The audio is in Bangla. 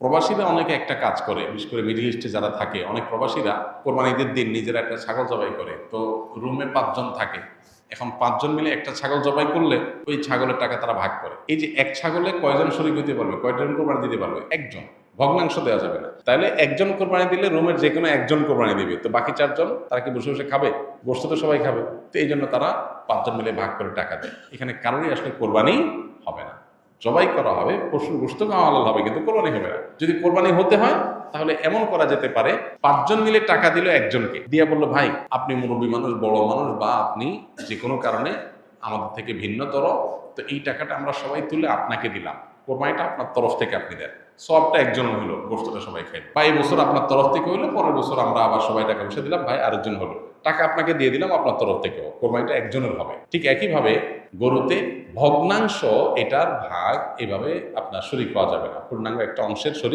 প্রবাসীরা অনেকে একটা কাজ করে, বিশেষ করে মিডিল ইস্টে যারা থাকে, অনেক প্রবাসীরা কোরবানিদের দিন নিজেরা একটা ছাগল জবাই করে। তো রুমে পাঁচজন থাকে। এখন পাঁচজন মিলে একটা ছাগল জবাই করলে ওই ছাগলের টাকা তারা ভাগ করে। এই যে এক ছাগলে কয়জন শরীর দিতে পারবে? কয়জন কোরবানি দিতে পারবে? একজন। ভগ্নাংশ দেওয়া যাবে না। তাহলে একজন কোরবানি দিলে রুমের যে কোনো একজন কোরবানি দিবে। তো বাকি চারজন, তারা কি বসে বসে খাবে? বসতে তো সবাই খাবে। তো এই জন্য তারা পাঁচজন মিলে ভাগ করে টাকা দেয়। এখানে কারোরই আসলে কোরবানি জবাই করা হবে, পশুর গোস্ত হালাল হবে, কিন্তু কোরবানি হবে না। যদি কোরবানি হতে হয়, তাহলে এমন করা যেতে পারে, পাঁচজন মিলে টাকা দিল একজনকে। দিয়া বলল, ভাই, আপনি মুরব্বী মানুষ, বড় মানুষ বা আপনি যে কোনো কারণে আমাদের থেকে ভিন্নতর, তো এই টাকাটা আমরা সবাই তুলে আপনাকে দিলাম। কোরবানিটা আপনার তরফ থেকে আপনি দেন। সবটা একজন হলো গোস্তটা সবাই খাই বা এই বছর আপনার তরফ থেকে হইল, পরের বছর আমরা আবার সবাই টাকা পয়সা দিলাম, ভাই, আরেকজন হলো। টাকা আপনাকে দিয়ে দিলাম আপনার তরফ থেকেও। কোরবানিটা একজনের হবে। ঠিক একইভাবে গরুতে ভগ্নাংশ এটার ভাগ এভাবে আপনার শরীর পাওয়া যাবে না। পূর্ণাঙ্গ একটা অংশের শরীর